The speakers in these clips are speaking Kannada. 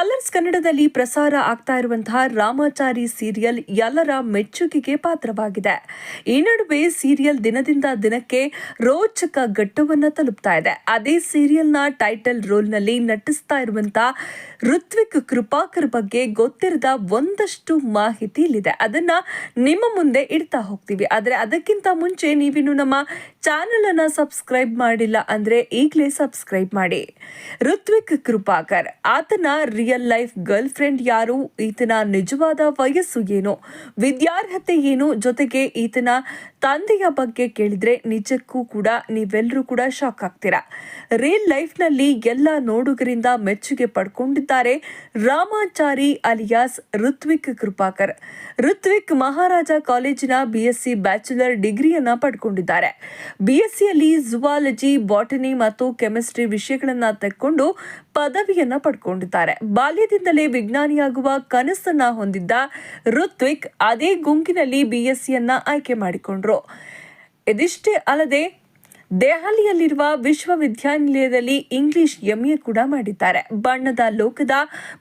ಕಲರ್ಸ್ ಕನ್ನಡದಲ್ಲಿ ಪ್ರಸಾರ ಆಗ್ತಾ ಇರುವಂತಹ ರಾಮಾಚಾರಿ ಸೀರಿಯಲ್ ಎಲ್ಲರ ಮೆಚ್ಚುಗೆಗೆ ಪಾತ್ರವಾಗಿದೆ. ಈ ನಡುವೆ ಸೀರಿಯಲ್ ದಿನದಿಂದ ದಿನಕ್ಕೆ ರೋಚಕ ಘಟ್ಟವನ್ನು ತಲುಪ್ತಾ ಇದೆ. ಅದೇ ಸೀರಿಯಲ್ನ ಟೈಟಲ್ ರೋಲ್ನಲ್ಲಿ ನಟಿಸ್ತಾ ಇರುವಂತಹ ಋತ್ವಿಕ್ ಕೃಪಾಕರ್ ಬಗ್ಗೆ ಗೊತ್ತಿರದ ಒಂದಷ್ಟು ಮಾಹಿತಿ ಇಲ್ಲಿದೆ. ಅದನ್ನ ನಿಮ್ಮ ಮುಂದೆ ಇಡ್ತಾ ಹೋಗ್ತೀವಿ. ಆದರೆ ಅದಕ್ಕಿಂತ ಮುಂಚೆ ನೀವಿನ್ನು ನಮ್ಮ ಚಾನೆಲ್ ಅನ್ನ ಸಬ್ಸ್ಕ್ರೈಬ್ ಮಾಡಿಲ್ಲ ಅಂದ್ರೆ ಈಗಲೇ ಸಬ್ಸ್ಕ್ರೈಬ್ ಮಾಡಿ. ಋತ್ವಿಕ್ ಕೃಪಾಕರ್, ಆತನ ರಿಯಲ್ ಲೈಫ್ ಗರ್ಲ್ ಫ್ರೆಂಡ್ ಯಾರು, ಈತನ ನಿಜವಾದ ವಯಸ್ಸು ಏನು, ವಿದ್ಯಾರ್ಹತೆ ಏನು ಜೊತೆಗೆ ಈತನ ತಂದೆಯ ಬಗ್ಗೆ ಕೇಳಿದ್ರೆ ನಿಜಕ್ಕೂ ಕೂಡ ನೀವೆಲ್ಲರೂ ಕೂಡ ಶಾಕ್ ಆಗ್ತೀರಾ. ರಿಯಲ್ ಲೈಫ್ನಲ್ಲಿ ಎಲ್ಲ ನೋಡುಗರಿಂದ ಮೆಚ್ಚುಗೆ ಪಡ್ಕೊಂಡಿದ್ದಾರೆ ರಾಮಾಚಾರಿ ಅಲಿಯಾಸ್ ಋತ್ವಿಕ್ ಕೃಪಾಕರ್. ಋತ್ವಿಕ್ ಮಹಾರಾಜ ಕಾಲೇಜಿನ ಬಿಎಸ್ಸಿ ಬ್ಯಾಚುಲರ್ ಡಿಗ್ರಿಯನ್ನ ಪಡ್ಕೊಂಡಿದ್ದಾರೆ. ಬಿಎಸ್ಸಿಯಲ್ಲಿ ಜುವಾಲಜಿ ಬಾಟನಿ ಮತ್ತು ಕೆಮಿಸ್ಟ್ರಿ ವಿಷಯಗಳನ್ನ ತೆಕ್ಕೊಂಡು ಪದವಿಯನ್ನ ಪಡ್ಕೊಂಡಿದ್ದಾರೆ. ಬಾಲ್ಯದಿಂದಲೇ ವಿಜ್ಞಾನಿಯಾಗುವ ಕನಸನ್ನ ಹೊಂದಿದ್ದ ಋತ್ವಿಕ್ ಅದೇ ಗುಂಪಿನಲ್ಲಿ ಬಿಎಸ್ಸಿಯನ್ನ ಆಯ್ಕೆ ಮಾಡಿಕೊಂಡ್ರು. ಇದಿಷ್ಟೇ ಅಲ್ಲದೆ ದೆಹಲಿಯಲ್ಲಿರುವ ವಿಶ್ವವಿದ್ಯಾನಿಲಯದಲ್ಲಿ ಇಂಗ್ಲಿಷ್ ಎಂಎ ಕೂಡ ಮಾಡಿದ್ದಾರೆ. ಬಣ್ಣದ ಲೋಕದ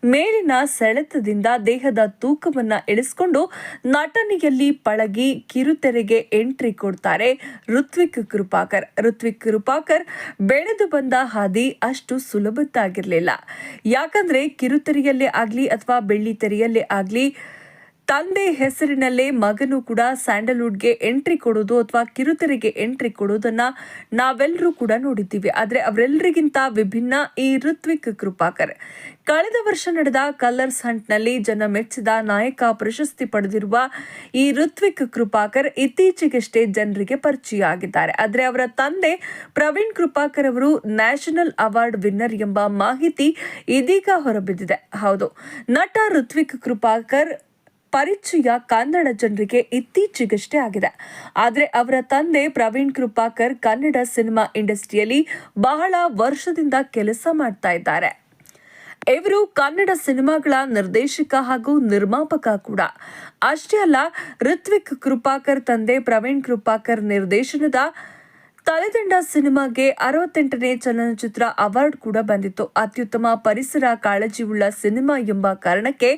ಮೇಲಿನ ಸೆಳೆತದಿಂದ ದೇಹದ ತೂಕವನ್ನು ಇಳಿಸಿಕೊಂಡು ನಟನೆಯಲ್ಲಿ ಪಳಗಿ ಕಿರುತೆರೆಗೆ ಎಂಟ್ರಿ ಕೊಡ್ತಾರೆ ಋತ್ವಿಕ್ ಕೃಪಾಕರ್. ಋತ್ವಿಕ್ ಕೃಪಾಕರ್ ಬೆಳೆದು ಬಂದ ಹಾದಿ ಅಷ್ಟು ಸುಲಭದ್ದಾಗಿರಲಿಲ್ಲ. ಯಾಕಂದ್ರೆ ಕಿರುತೆರೆಯಲ್ಲೇ ಆಗಲಿ ಅಥವಾ ಬೆಳ್ಳಿ ತೆರೆಯಲ್ಲೇ ಆಗ್ಲಿ ತಂದೆ ಹೆಸರಿನಲ್ಲೇ ಮಗನು ಕೂಡ ಸ್ಯಾಂಡಲ್ವುಡ್ಗೆ ಎಂಟ್ರಿ ಕೊಡೋದು ಅಥವಾ ಕಿರುತೆರೆಗೆ ಎಂಟ್ರಿ ಕೊಡೋದನ್ನ ನಾವೆಲ್ಲರೂ ಕೂಡ ನೋಡಿದ್ದೀವಿ. ಆದರೆ ಅವರೆಲ್ಲರಿಗಿಂತ ವಿಭಿನ್ನ ಈ ಋತ್ವಿಕ್ ಕೃಪಾಕರ್. ಕಳೆದ ವರ್ಷ ನಡೆದ ಕಲರ್ಸ್ ಹಂಟ್ನಲ್ಲಿ ಜನ ಮೆಚ್ಚಿದ ನಾಯಕ ಪ್ರಶಸ್ತಿ ಪಡೆದಿರುವ ಈ ಋತ್ವಿಕ್ ಕೃಪಾಕರ್ ಇತ್ತೀಚೆಗಷ್ಟೇ ಜನರಿಗೆ ಪರಿಚಯ ಆಗಿದ್ದಾರೆ ಆದರೆ ಅವರ ತಂದೆ ಪ್ರವೀಣ್ ಕೃಪಾಕರ್ ಅವರು ನ್ಯಾಷನಲ್ ಅವಾರ್ಡ್ ವಿನ್ನರ್ ಎಂಬ ಮಾಹಿತಿ ಇದೀಗ ಹೊರಬಿದ್ದಿದೆ. ಹೌದು, ನಟ ಋತ್ವಿಕ್ ಕೃಪಾಕರ್ ಪರಿಚಯ ಕನ್ನಡ ಜನರಿಗೆ ಇತ್ತೀಚೆಗಷ್ಟೇ ಆಗಿದೆ. ಆದರೆ ಅವರ ತಂದೆ ಪ್ರವೀಣ್ ಕೃಪಾಕರ್ ಕನ್ನಡ ಸಿನಿಮಾ ಇಂಡಸ್ಟ್ರಿಯಲ್ಲಿ ಬಹಳ ವರ್ಷದಿಂದ ಕೆಲಸ ಮಾಡ್ತಾ ಇದ್ದಾರೆ. ಇವರು ಕನ್ನಡ ಸಿನಿಮಾಗಳ ನಿರ್ದೇಶಕ ಹಾಗೂ ನಿರ್ಮಾಪಕ ಕೂಡ. ಅಷ್ಟೇ ಅಲ್ಲ, ಋತ್ವಿಕ್ ಕೃಪಾಕರ್ ತಂದೆ ಪ್ರವೀಣ್ ಕೃಪಾಕರ್ ನಿರ್ದೇಶನದ ತಲೆದಂಡ ಸಿನಿಮಾಗೆ ಅರವತ್ತೆಂಟನೇ ಚಲನಚಿತ್ರ ಅವಾರ್ಡ್ ಕೂಡ ಬಂದಿತ್ತು. ಅತ್ಯುತ್ತಮ ಪರಿಸರ ಕಾಳಜಿಯುಳ್ಳ ಸಿನಿಮಾ ಎಂಬ ಕಾರಣಕ್ಕೆ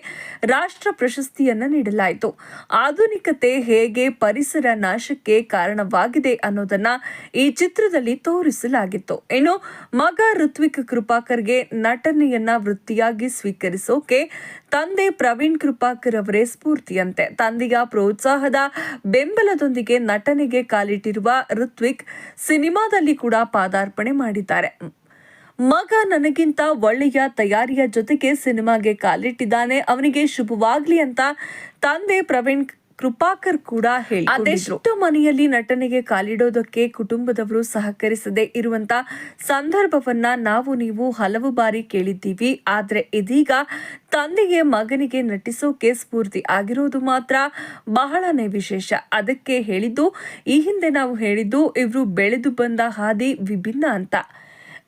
ರಾಷ್ಟ್ರ ಪ್ರಶಸ್ತಿಯನ್ನ ನೀಡಲಾಯಿತು. ಆಧುನಿಕತೆ ಹೇಗೆ ಪರಿಸರ ನಾಶಕ್ಕೆ ಕಾರಣವಾಗಿದೆ ಅನ್ನೋದನ್ನ ಈ ಚಿತ್ರದಲ್ಲಿ ತೋರಿಸಲಾಗಿತ್ತು. ಇನ್ನು ಮಗ ಋತ್ವಿಕ್ ಕೃಪಾಕರ್ಗೆ ನಟನೆಯನ್ನ ವೃತ್ತಿಯಾಗಿ ಸ್ವೀಕರಿಸೋಕೆ ತಂದೆ ಪ್ರವೀಣ್ ಕೃಪಾಕರ್ ಅವರೇ ಸ್ಫೂರ್ತಿಯಂತೆ. ತಂದೆಯ ಪ್ರೋತ್ಸಾಹದ ಬೆಂಬಲದೊಂದಿಗೆ ನಟನೆಗೆ ಕಾಲಿಟ್ಟಿರುವ ಋತ್ವಿಕ್ ಸಿನಿಮಾದಲ್ಲಿ ಕೂಡ ಪಾದಾರ್ಪಣೆ ಮಾಡಿದ್ದಾರೆ. ಮಗ ನನಗಿಂತ ಒಳ್ಳೆಯ ತಯಾರಿಯ ಜೊತೆಗೆ ಸಿನಿಮಾಗೆ ಕಾಲಿಟ್ಟಿದ್ದಾನೆ. ಅವನಿಗೆ ಶುಭವಾಗ್ಲಿ ಅಂತ ತಂದೆ ಪ್ರವೀಣ್ ಕೃಪಾಕರ್ ಕೂಡ ಹೇಳಿ ಅದೆಷ್ಟು ಮನೆಯಲ್ಲಿ ನಟನೆಗೆ ಕಾಲಿಡೋದಕ್ಕೆ ಕುಟುಂಬದವರು ಸಹಕರಿಸದೆ ಇರುವಂತ ಸಂದರ್ಭವನ್ನ ನಾವು ನೀವು ಹಲವು ಬಾರಿ ಕೇಳಿದ್ದೀವಿ. ಆದ್ರೆ ಇದೀಗ ತಂದೆಗೆ ಮಗನಿಗೆ ನಟಿಸೋಕೆ ಸ್ಫೂರ್ತಿ ಆಗಿರೋದು ಮಾತ್ರ ಬಹಳನೇ ವಿಶೇಷ. ಅದಕ್ಕೆ ಹೇಳಿದ್ದು, ಈ ಹಿಂದೆ ನಾವು ಹೇಳಿದ್ದು, ಇವರು ಬೆಳೆದು ಬಂದ ಹಾದಿ ವಿಭಿನ್ನ ಅಂತ.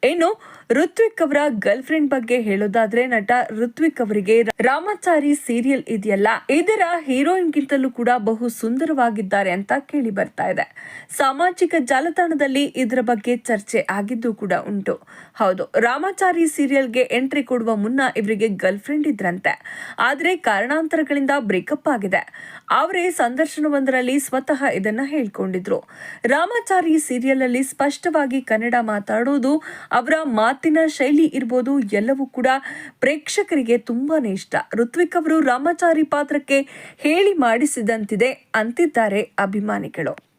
ಇನ್ನು ಋತ್ವಿಕ್ ಅವರ ಗರ್ಲ್ ಫ್ರೆಂಡ್ ಬಗ್ಗೆ ಹೇಳೋದಾದ್ರೆ ನಟ ಋತ್ವಿಕ್ ಅವರಿಗೆ ರಾಮಾಚಾರಿ ಸೀರಿಯಲ್ ಇದೆಯಲ್ಲ, ಇದರ ಹೀರೋಯಿನ್ಗಿಂತಲೂ ಕೂಡ ಬಹು ಸುಂದರವಾಗಿದ್ದಾರೆ ಅಂತ ಕೇಳಿ ಬರ್ತಾ ಇದೆ. ಸಾಮಾಜಿಕ ಜಾಲತಾಣದಲ್ಲಿ ಇದರ ಬಗ್ಗೆ ಚರ್ಚೆ ಆಗಿದ್ದು ಕೂಡ ಉಂಟು. ಹೌದು, ರಾಮಾಚಾರಿ ಸೀರಿಯಲ್ಗೆ ಎಂಟ್ರಿ ಕೊಡುವ ಮುನ್ನ ಇವರಿಗೆ ಗರ್ಲ್ ಫ್ರೆಂಡ್ ಇದ್ರಂತೆ. ಆದ್ರೆ ಕಾರಣಾಂತರಗಳಿಂದ ಬ್ರೇಕಪ್ ಆಗಿದೆ. ಅವರೇ ಸಂದರ್ಶನವೊಂದರಲ್ಲಿ ಸ್ವತಃ ಇದನ್ನ ಹೇಳ್ಕೊಂಡಿದ್ರು. ರಾಮಾಚಾರಿ ಸೀರಿಯಲ್ ಅಲ್ಲಿ ಸ್ಪಷ್ಟವಾಗಿ ಕನ್ನಡ ಮಾತಾಡೋದು, ಅವರ ಮಾತಿನ ಶೈಲಿ ಇರ್ಬೋದು ಎಲ್ಲವೂ ಕೂಡ ಪ್ರೇಕ್ಷಕರಿಗೆ ತುಂಬಾನೇ ಇಷ್ಟ. ಋತ್ವಿಕ್ ಅವರು ರಾಮಾಚಾರಿ ಪಾತ್ರಕ್ಕೆ ಹೇಳಿ ಮಾಡಿಸಿದಂತಿದೆ ಅಂತಿದ್ದಾರೆ ಅಭಿಮಾನಿಗಳು.